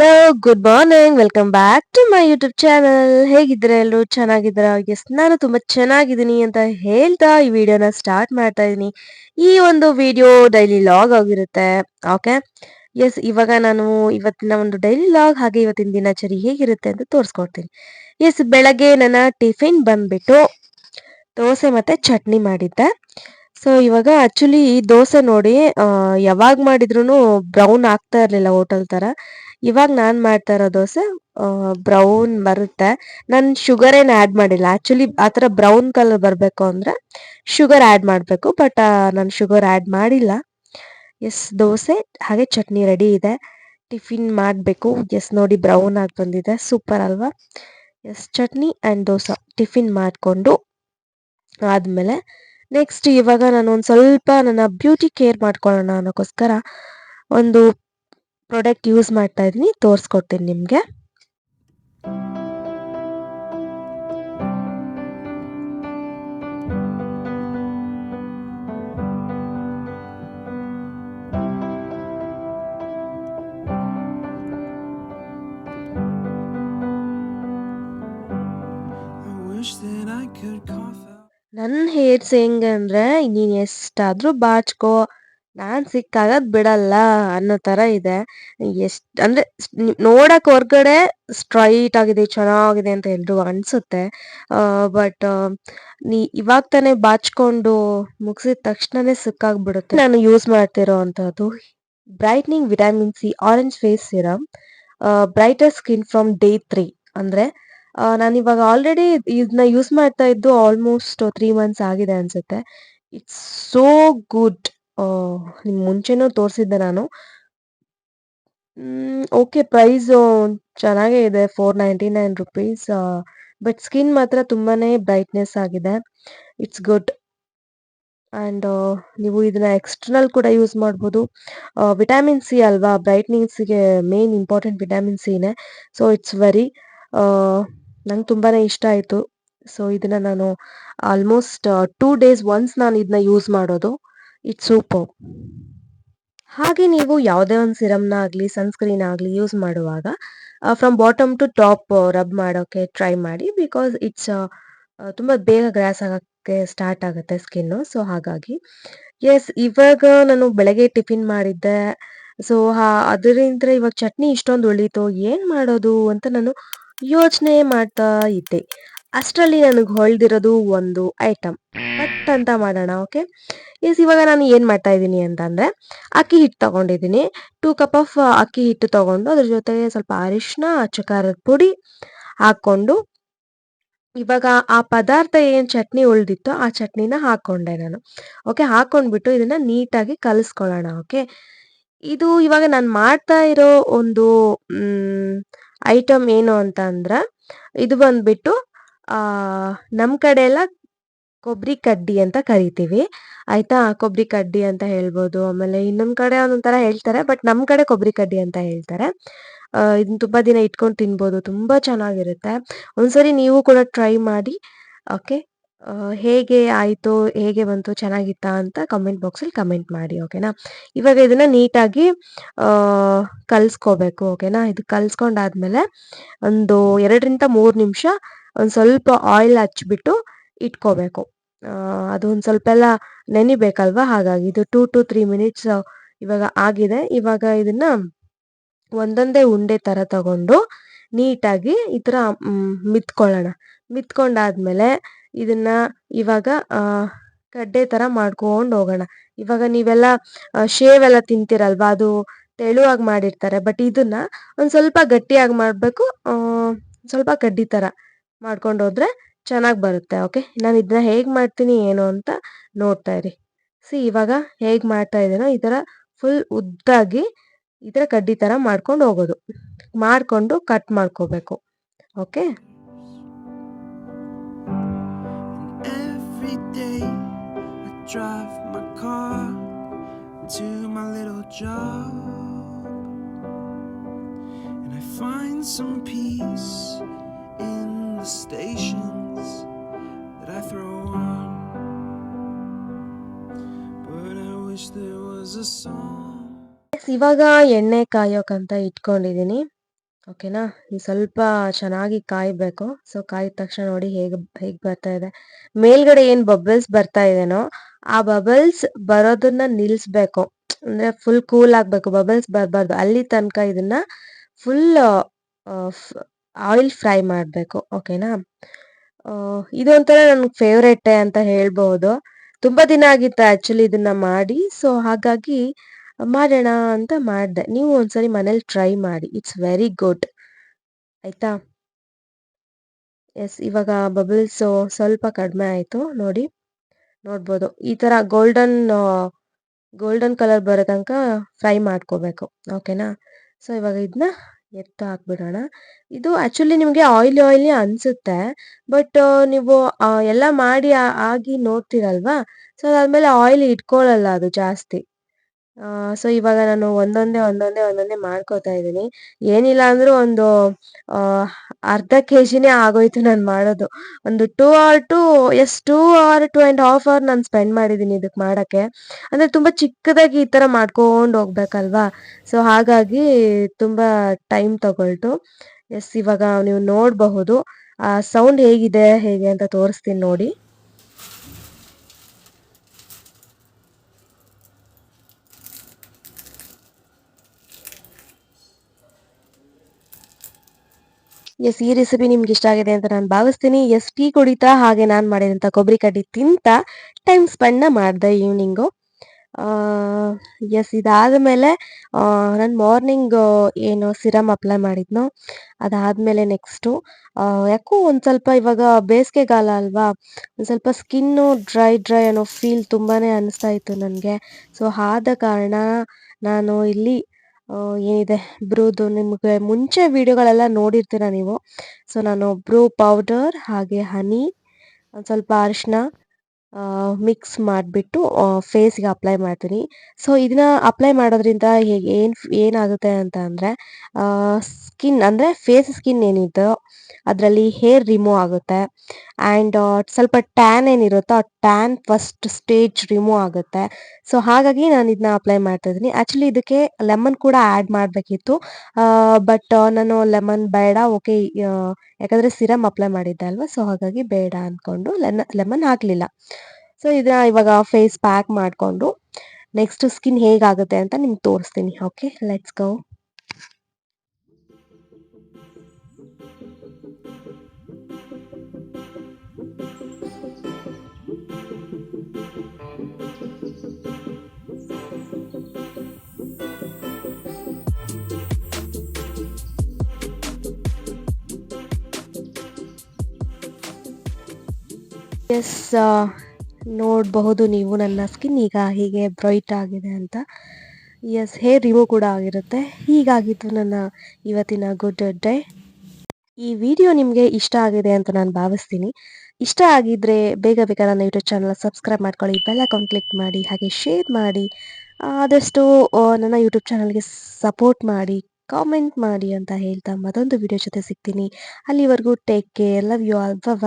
Hello good morning welcome back to my YouTube channel ಹೇಗಿದ್ದೀರಾ ಎಲ್ಲರೂ? ಚೆನ್ನಾಗಿದ್ದೀರಾ? ಎಸ್ ನಾನು ತುಂಬಾ ಚೆನ್ನಾಗಿದ್ದೀನಿ ಅಂತ ಹೇಳ್ತಾ ಈ ವಿಡಿಯೋನ ಸ್ಟಾರ್ಟ್ ಮಾಡ್ತಾ ಇದ್ದೀನಿ ಈ ಒಂದು ವಿಡಿಯೋ ಡೈಲಿ ಲಾಗ್ ಆಗಿರುತ್ತೆ. ಓಕೆ ಎಸ್ ಇವಾಗ ನಾನು ಇವತ್ತಿನ ಒಂದು ಡೈಲಿ ಲಾಗ್ ಹಾಗೆ ಇವತ್ತಿನ ದಿನಚರಿ ಹೇಗಿರುತ್ತೆ ಅಂತ ತೋರಿಸ್ಕೊಡ್ತೀನಿ. ಎಸ್ ಬೆಳಗ್ಗೆ ನನ್ನ ಟಿಫಿನ್ ಬಂದ್ಬಿಟ್ಟು ದೋಸೆ ಮತ್ತೆ ಚಟ್ನಿ ಮಾಡಿದ್ದೆ. ಸೊ ಇವಾಗ ಆಕ್ಚುಲಿ ದೋಸೆ ನೋಡಿ ಯಾವಾಗ ಮಾಡಿದ್ರು ಬ್ರೌನ್ ಆಗ್ತಾ ಇರಲಿಲ್ಲ ಹೋಟೆಲ್ ತರ. ಇವಾಗ ನಾನ್ ಮಾಡ್ತಾ ಇರೋ ದೋಸೆ ಬ್ರೌನ್ ಬರುತ್ತೆ. ನಾನು ಶುಗರ್ ಏನು ಆ್ಯಡ್ ಮಾಡಿಲ್ಲ. ಆಕ್ಚುಲಿ ಆ ಥರ ಬ್ರೌನ್ ಕಲರ್ ಬರಬೇಕು ಅಂದರೆ ಶುಗರ್ ಆ್ಯಡ್ ಮಾಡಬೇಕು, ಬಟ್ ನಾನು ಶುಗರ್ ಆ್ಯಡ್ ಮಾಡಿಲ್ಲ. ಎಸ್, ದೋಸೆ, ಹಾಗೆ ಚಟ್ನಿ ರೆಡಿ ಇದೆ. ಟಿಫಿನ್ ಮಾಡಬೇಕು. ಎಸ್, ನೋಡಿ ಬ್ರೌನ್ ಆಗಿ ಬಂದಿದೆ. ಸೂಪರ್ ಅಲ್ವಾ? Yes, chutney and dosa. Tiffin ಮಾಡಿಕೊಂಡು ಆದಮೇಲೆ ನೆಕ್ಸ್ಟ್ ಇವಾಗ ನಾನು ಒಂದು ಸ್ವಲ್ಪ ನನ್ನ ಬ್ಯೂಟಿ ಕೇರ್ ಮಾಡ್ಕೊಳ್ಳೋಣ ಅನ್ನೋಕ್ಕೋಸ್ಕರ ಒಂದು ಪ್ರಾಡಕ್ಟ್ ಯೂಸ್ ಮಾಡ್ತಾ ಇದ್ದೀನಿ ತೋರಿಸ್ಕೊಡ್ತೀನಿ ನಿಮಗೆ I wish that I could cough out. ನನ್ನ ಹೇರ್ಸ್ ಹೆಂಗಂದ್ರೆ ನೀನ್ ಎಷ್ಟಾದ್ರೂ ಬಾಚ್ಕೋ ನಾನ್ ಸಿಕ್ಕಾಗದ್ ಬಿಡಲ್ಲ ಅನ್ನೋ ತರ ಇದೆ. ಎಷ್ಟ್ ಅಂದ್ರೆ ನೋಡಕ್ ಹೊರ್ಗಡೆ ಸ್ಟ್ರೈಟ್ ಆಗಿದೆ, ಚೆನ್ನಾಗಿದೆ ಅಂತ ಎಲ್ರು ಅನ್ಸುತ್ತೆ. ಬಟ್ ನೀ ಇವಾಗ ತಾನೇ ಬಾಚ್ಕೊಂಡು ಮುಗಿಸಿದ ತಕ್ಷಣನೇ ಸಿಕ್ಕಾಗ್ಬಿಡುತ್ತೆ. ನಾನು ಯೂಸ್ ಮಾಡ್ತಿರೋ ಅಂತದ್ದು brightening vitamin C, orange face serum brighter skin from day three. ಅಂದ್ರೆ ನಾನು ಇವಾಗ ಆಲ್ರೆಡಿ ಇದನ್ನ ಯೂಸ್ ಮಾಡ್ತಾ ಇದ್ದು ಆಲ್ಮೋಸ್ಟ್ ತ್ರೀ ಮಂತ್ಸ್ ಆಗಿದೆ ಅನ್ಸುತ್ತೆ. It's so good. ನಿಮ್ ಮುಂಚೆನೂ ತೋರಿಸಿದ್ದೆ ನಾನು. ಓಕೆ, ಪ್ರೈಸ್ ಚೆನ್ನಾಗೇ ಇದೆ, four ninety nine rupees. But skin ಮಾತ್ರ ತುಂಬಾನೇ ಬ್ರೈಟ್ನೆಸ್ ಆಗಿದೆ. It's good. ಆ್ಯಂಡ್ ನೀವು ಇದನ್ನ ಎಕ್ಸ್ಟರ್ನಲ್ ಕೂಡ ಯೂಸ್ ಮಾಡ್ಬೋದು. ವಿಟಮಿನ್ ಸಿ ಅಲ್ವಾ ಬ್ರೈಟ್ನಿಂಗ್ಸ್ಗೆ ಮೇನ್ ಇಂಪಾರ್ಟೆಂಟ್ ವಿಟಮಿನ್ ಸಿನೇ ಸೊ, ಇಟ್ಸ್ ವೆರಿ ನಂಗೆ ತುಂಬಾ ಇಷ್ಟ ಆಯಿತು. ಸೊ, ಇದನ್ನ ನಾನು ಆಲ್ಮೋಸ್ಟ್ ಟೂ ಡೇಸ್ ಒನ್ಸ್ ನಾನು ಇದನ್ನ ಯೂಸ್ ಮಾಡೋದು. ಇಟ್ಸ್ ಸೂಪರ್ ಹಾಗೆ ನೀವು ಯಾವುದೇ ಒಂದು ಸಿರಮ್ನ ಆಗಲಿ ಸನ್ಸ್ಕ್ರೀನ್ ಆಗಲಿ ಯೂಸ್ ಮಾಡುವಾಗ from bottom to top rub ಮಾಡೋಕ್ಕೆ ಟ್ರೈ ಮಾಡಿ ಬಿಕಾಸ್ ಇಟ್ಸ್ ತುಂಬ ಬೇಗ ಗ್ರಾಸ್ ಆಗೋಕ್ಕೆ ಸ್ಟಾರ್ಟ್ ಆಗುತ್ತೆ ಸ್ಕಿನ್ನು ಸೊ ಹಾಗಾಗಿ ಎಸ್ ಇವಾಗ ನಾನು ಬೆಳಗ್ಗೆ ಟಿಫಿನ್ ಮಾಡಿದ್ದೆ. ಸೊ ಅದರಿಂದ ಇವಾಗ ಚಟ್ನಿ ಇಷ್ಟೊಂದು ಉಳೀತು, ಏನು ಮಾಡೋದು ಅಂತ ನಾನು ಯೋಚನೆ ಮಾಡ್ತಾ ಇದ್ದೆ. ಅಷ್ಟರಲ್ಲಿ ನನಗೆ ಹೊಳ್ದಿರೋದು ಒಂದು ಐಟಮ್ ಕಟ್ ಅಂತ ಮಾಡೋಣ ಓಕೆ ಎಸ್ ಇವಾಗ ನಾನು ಏನು ಮಾಡ್ತಾ ಇದ್ದೀನಿ ಅಂತಂದರೆ, ಅಕ್ಕಿ ಹಿಟ್ಟು ತೊಗೊಂಡಿದ್ದೀನಿ. ಟೂ ಕಪ್ ಆಫ್ ಅಕ್ಕಿ ಹಿಟ್ಟು ತಗೊಂಡು ಅದ್ರ ಜೊತೆಗೆ ಸ್ವಲ್ಪ ಅರಿಶಿನ ಚಕಾರದ ಪುಡಿ ಹಾಕ್ಕೊಂಡು, ಇವಾಗ ಆ ಪದಾರ್ಥ ಏನು ಚಟ್ನಿ ಉಳಿದಿತ್ತೋ ಆ ಚಟ್ನಿನ ಹಾಕ್ಕೊಂಡೆ ನಾನು. ಓಕೆ ಹಾಕ್ಕೊಂಡ್ಬಿಟ್ಟು ಇದನ್ನು ನೀಟಾಗಿ ಕಲಿಸ್ಕೊಳ್ಳೋಣ ಓಕೆ ಇದು ಇವಾಗ ನಾನು ಮಾಡ್ತಾ ಇರೋ ಒಂದು ಐಟಮ್ ಏನು ಅಂತ ಅಂದ್ರೆ ಇದು ಬಂದ್ಬಿಟ್ಟು ನಮ್ಮ ಕಡೆ ಎಲ್ಲ ಕೊಬ್ಬರಿ ಕಡ್ಡಿ ಅಂತ ಕರಿತೀವಿ. ಆಯ್ತಾ? ಕೊಬ್ಬರಿ ಕಡ್ಡಿ ಅಂತ ಹೇಳ್ಬೋದು. ಆಮೇಲೆ ಇನ್ನೊಂದ್ ಕಡೆ ಒಂದೊಂಥರ ತರ ಹೇಳ್ತಾರೆ, ಬಟ್ ನಮ್ಮ ಕಡೆ ಕೊಬ್ಬರಿ ಕಡ್ಡಿ ಅಂತ ಹೇಳ್ತಾರೆ. ಇದನ್ನ ತುಂಬಾ ದಿನ ಇಟ್ಕೊಂಡು ತಿನ್ಬೋದು. ತುಂಬಾ ಚೆನ್ನಾಗಿರುತ್ತೆ. ಒಂದ್ಸರಿ ನೀವು ಕೂಡ ಟ್ರೈ ಮಾಡಿ, ಓಕೆ? ಹೇಗೆ ಆಯಿತು, ಹೇಗೆ ಬಂತು, ಚೆನ್ನಾಗಿತ್ತಾ ಅಂತ ಕಮೆಂಟ್ ಬಾಕ್ಸಲ್ಲಿ ಕಮೆಂಟ್ ಮಾಡಿ ಓಕೆನಾ ಇವಾಗ ಇದನ್ನ ನೀಟಾಗಿ ಕಲಿಸ್ಕೋಬೇಕು ಓಕೆನಾ ಇದು ಕಲಿಸ್ಕೊಂಡಾದ್ಮೇಲೆ ಒಂದು ಎರಡರಿಂದ ಮೂರು ನಿಮಿಷ ಒಂದು ಸ್ವಲ್ಪ ಆಯಿಲ್ ಹಚ್ಬಿಟ್ಟು ಇಟ್ಕೋಬೇಕು. ಅದು ಒಂದು ಸ್ವಲ್ಪ ಎಲ್ಲ ನೆನಿಬೇಕಲ್ವಾ? ಹಾಗಾಗಿ ಇದು ಟೂ ಟು ತ್ರೀ ಮಿನಿಟ್ಸ್ ಇವಾಗ ಆಗಿದೆ. ಇವಾಗ ಇದನ್ನ ಒಂದೊಂದೇ ಉಂಡೆ ತರ ತಗೊಂಡು ನೀಟಾಗಿ ಈ ತರ ಮಿತ್ಕೊಳ್ಳೋಣ. ಮಿತ್ಕೊಂಡಾದ್ಮೇಲೆ ಇದನ್ನ ಇವಾಗ ಕಡ್ಡೆ ಥರ ಮಾಡ್ಕೊಂಡು ಹೋಗೋಣ. ಇವಾಗ ನೀವೆಲ್ಲ ಶೇವ್ ಎಲ್ಲ ತಿಂತೀರಲ್ವಾ? ಅದು ತೆಳುವಾಗಿ ಮಾಡಿರ್ತಾರೆ. ಬಟ್ ಇದನ್ನ ಒಂದು ಸ್ವಲ್ಪ ಗಟ್ಟಿಯಾಗಿ ಮಾಡಬೇಕು. ಸ್ವಲ್ಪ ಕಡ್ಡಿ ಥರ ಮಾಡ್ಕೊಂಡು ಹೋದ್ರೆ ಚೆನ್ನಾಗಿ ಬರುತ್ತೆ. ಓಕೆ ನಾನು ಇದನ್ನ ಹೇಗೆ ಮಾಡ್ತೀನಿ, ಏನು ಅಂತ ನೋಡ್ತಾ ಇರಿ. ಸಿ ಇವಾಗ ಹೇಗೆ ಮಾಡ್ತಾ ಇದ್ದೀನೋ ಈ ಥರ ಫುಲ್ ಉದ್ದಾಗಿ ಈ ಥರ ಕಡ್ಡಿ ಥರ ಮಾಡ್ಕೊಂಡು ಹೋಗೋದು. ಮಾಡಿಕೊಂಡು ಕಟ್ ಮಾಡ್ಕೋಬೇಕು. Okay Every day I drive my car to my little job. And I find some peace in the stations that I throw on. But I wish there was a song. ಇವಾಗ ಎಣ್ಣೆ ಕಾಯೋಕಂತ ಇಟ್ಕೊಂಡಿದ್ದೀನಿ ಓಕೆನಾ? ಇದು ಸ್ವಲ್ಪ ಚೆನ್ನಾಗಿ ಕಾಯಬೇಕು. So, ಕಾಯಿದ ತಕ್ಷಣ ನೋಡಿ ಹೇಗೆ ಹೇಗೆ ಬರ್ತಾ ಇದೆ. ಮೇಲ್ಗಡೆ ಏನು ಬಬಲ್ಸ್ ಬರ್ತಾ ಇದೆನೋ, ಆ ಬಬಲ್ಸ್ ಬರೋದನ್ನ ನಿಲ್ಲಿಸ್ಬೇಕು ಅಂದ್ರೆ ಫುಲ್ ಕೂಲ್ ಆಗಬೇಕು. ಬಬಲ್ಸ್ ಬರಬಾರ್ದು. ಅಲ್ಲಿ ತನಕ ಇದನ್ನ ಫುಲ್ ಆಯಿಲ್ ಫ್ರೈ ಮಾಡಬೇಕು. ಓಕೆನಾ? ಇದೊಂಥರ ನನಗೆ ಫೇವ್ರೇಟೇ ಅಂತ ಹೇಳ್ಬೋದು. ತುಂಬ ದಿನ ಆಗಿತ್ತು ಆ್ಯಕ್ಚುಲಿ ಇದನ್ನ ಮಾಡಿ. ಸೊ ಹಾಗಾಗಿ ಮಾಡೋಣ ಅಂತ ಮಾಡಿದೆ. ನೀವು ಒಂದ್ಸರಿ ಮನೇಲಿ ಟ್ರೈ ಮಾಡಿ. ಇಟ್ಸ್ ವೆರಿ ಗುಡ್ ಆಯಿತಾ? ಎಸ್ ಇವಾಗ ಬಬಲ್ಸು ಸ್ವಲ್ಪ ಕಡಿಮೆ ಆಯಿತು. ನೋಡಿ, ನೋಡ್ಬೋದು. ಈ ಥರ ಗೋಲ್ಡನ್ ಗೋಲ್ಡನ್ ಕಲರ್ ಬರೋ ತನಕ ಫ್ರೈ ಮಾಡ್ಕೋಬೇಕು. ಓಕೆನಾ ಸೊ ಇವಾಗ ಇದನ್ನ ಎತ್ತು ಹಾಕ್ಬಿಡೋಣ. ಇದು ಆ್ಯಕ್ಚುಲಿ ನಿಮಗೆ ಆಯಿಲಿ ಆಯಿಲಿ ಅನಿಸುತ್ತೆ. ಬಟ್ ನೀವು ಎಲ್ಲ ಮಾಡಿ ಆಗಿ ನೋಡ್ತೀರಲ್ವಾ? ಸೊ ಅದಾದಮೇಲೆ ಆಯಿಲ್ ಇಟ್ಕೊಳ್ಳಲ್ಲ ಅದು ಜಾಸ್ತಿ. ಸೊ ಇವಾಗ ನಾನು ಒಂದೊಂದೇ ಒಂದೊಂದೇ ಒಂದೊಂದೇ ಮಾಡ್ಕೋತಾ ಇದ್ದೀನಿ. ಏನಿಲ್ಲ ಅಂದರೂ ಒಂದು ಅರ್ಧ ಕೆ ಜಿನೇ ಆಗೋಯ್ತು ನಾನು ಮಾಡೋದು. ಒಂದು two or two yes two or two and half hour ನಾನು ಸ್ಪೆಂಡ್ ಮಾಡಿದ್ದೀನಿ ಇದಕ್ಕೆ ಮಾಡೋಕ್ಕೆ. ಅಂದರೆ ತುಂಬ ಚಿಕ್ಕದಾಗಿ ಈ ಥರ ಮಾಡ್ಕೊಂಡು ಹೋಗ್ಬೇಕಲ್ವಾ? ಸೊ ಹಾಗಾಗಿ ತುಂಬ ಟೈಮ್ ತಗೊಳ್ತು. ಎಸ್ ಇವಾಗ ನೀವು ನೋಡಬಹುದು. ಆ ಸೌಂಡ್ ಹೇಗಿದೆ, ಹೇಗೆ ಅಂತ ತೋರಿಸ್ತೀನಿ ನೋಡಿ. ಎಸ್ ಈ ರೆಸಿಪಿ ನಿಮ್ಗೆ ಇಷ್ಟ ಆಗಿದೆ ಅಂತ ನಾನು ಭಾವಿಸ್ತೀನಿ. ಎಸ್ ಟೀ ಕುಡಿತಾ ಹಾಗೆ ನಾನು ಮಾಡಿದಂಥ ಕೊಬ್ಬರಿ ಕಡ್ಡಿ ತಿಂತ ಟೈಮ್ ಸ್ಪೆಂಡ್ನ ಮಾಡಿದೆ ಈವ್ನಿಂಗು ಎಸ್ ಇದಾದ ಮೇಲೆ ನಾನು ಮಾರ್ನಿಂಗ್ ಏನು ಸಿರಮ್ ಅಪ್ಲೈ ಮಾಡಿದ್ನೋ ಅದಾದಮೇಲೆ ನೆಕ್ಸ್ಟು ಯಾಕೋ ಒಂದು ಸ್ವಲ್ಪ ಇವಾಗ ಬೇಸಿಗೆಗಾಲ ಅಲ್ವಾ, ಒಂದು ಸ್ವಲ್ಪ ಸ್ಕಿನ್ನು ಡ್ರೈ ಡ್ರೈ ಅನ್ನೋ ಫೀಲ್ ತುಂಬಾ ಅನ್ನಿಸ್ತಾ ಇತ್ತು ನನಗೆ. ಸೊ ಆದ ಕಾರಣ ನಾನು ಇಲ್ಲಿ ಏನಿದೆ? ಬ್ರೂದು, ನಿಮಗೆ ಮುಂಚೆ ವಿಡಿಯೋಗಳೆಲ್ಲ ನೋಡಿರ್ತೀರ ನೀವು? ಸೊ, ನಾನು ಬ್ರೂ ಪೌಡರ್, ಹಾಗೆ ಹನಿ, ಒಂದು ಸ್ವಲ್ಪ ಅರಿಶಿನ ಮಿಕ್ಸ್ ಮಾಡಿಬಿಟ್ಟು ಫೇಸ್ಗೆ ಅಪ್ಲೈ ಮಾಡ್ತೀನಿ. ಸೊ, ಇದನ್ನ ಅಪ್ಲೈ ಮಾಡೋದ್ರಿಂದ ಹೇಗೆ, ಏನು, ಏನಾಗುತ್ತೆ ಅಂತ ಅಂದರೆ ಸ್ಕಿನ್ ಅಂದರೆ ಫೇಸ್ ಸ್ಕಿನ್ ಏನಿದೆ ಅದರಲ್ಲಿ ಹೇರ್ ರಿಮೂವ್ ಆಗುತ್ತೆ. ಆ್ಯಂಡ್ ಸ್ವಲ್ಪ ಟ್ಯಾನ್ ಏನಿರುತ್ತೋ ಆ ಟ್ಯಾನ್ ಫಸ್ಟ್ ಸ್ಟೇಜ್ ರಿಮೂವ್ ಆಗುತ್ತೆ. ಸೊ ಹಾಗಾಗಿ ನಾನು ಇದನ್ನ ಅಪ್ಲೈ ಮಾಡ್ತಾ ಇದ್ದೀನಿ. ಆ್ಯಕ್ಚುಲಿ ಇದಕ್ಕೆ ಲೆಮನ್ ಕೂಡ ಆ್ಯಡ್ ಮಾಡಬೇಕಿತ್ತು. ಬಟ್ ನಾನು ಲೆಮನ್ ಬೇಡ ಓಕೆ ಯಾಕಂದರೆ ಸಿರಮ್ ಅಪ್ಲೈ ಮಾಡಿದ್ದೆ ಅಲ್ವಾ? ಸೊ ಹಾಗಾಗಿ ಬೇಡ ಅಂದ್ಕೊಂಡು ಲೆನ ಲೆಮನ್ ಹಾಕಲಿಲ್ಲ. ಸೊ ಇದನ್ನ ಇವಾಗ ಫೇಸ್ ಪ್ಯಾಕ್ ಮಾಡಿಕೊಂಡು ನೆಕ್ಸ್ಟ್ ಸ್ಕಿನ್ ಹೇಗಾಗುತ್ತೆ ಅಂತ ನಿಮ್ಗೆ ತೋರಿಸ್ತೀನಿ ಓಕೆ ಲೆಟ್ಸ್ ಗೋ ಎಸ್ ನೋಡಬಹುದು ನೀವು ನನ್ನ ಸ್ಕಿನ್ ಈಗ ಹೀಗೆ ಬ್ರೈಟ್ ಆಗಿದೆ ಅಂತ. ಎಸ್ ಹೇರ್ ರಿಮೂವ್ ಕೂಡ ಆಗಿರುತ್ತೆ. ಹೀಗಾಗಿತ್ತು ನನ್ನ ಇವತ್ತಿನ ಗುಡ್ ಡೇ ಈ ವಿಡಿಯೋ ನಿಮಗೆ ಇಷ್ಟ ಆಗಿದೆ ಅಂತ ನಾನು ಭಾವಿಸ್ತೀನಿ. ಇಷ್ಟ ಆಗಿದ್ರೆ ಬೇಗ ಬೇಗ ನನ್ನ ಯೂಟ್ಯೂಬ್ ಚಾನಲ್ ಸಬ್ಸ್ಕ್ರೈಬ್ ಮಾಡ್ಕೊಳ್ಳಿ ಬೆಲ್ ಅಕೌಂಟ್ ಕ್ಲಿಕ್ ಮಾಡಿ, ಹಾಗೆ ಶೇರ್ ಮಾಡಿ, ಆದಷ್ಟು ನನ್ನ ಯೂಟ್ಯೂಬ್ ಚಾನಲ್ಗೆ ಸಪೋರ್ಟ್ ಮಾಡಿ ಕಾಮೆಂಟ್ ಮಾಡಿ ಅಂತ ಹೇಳ್ತಾ ಮತ್ತೊಂದು ವಿಡಿಯೋ ಜೊತೆ ಸಿಗ್ತೀನಿ. ಅಲ್ಲಿವರೆಗೂ take care love you all bye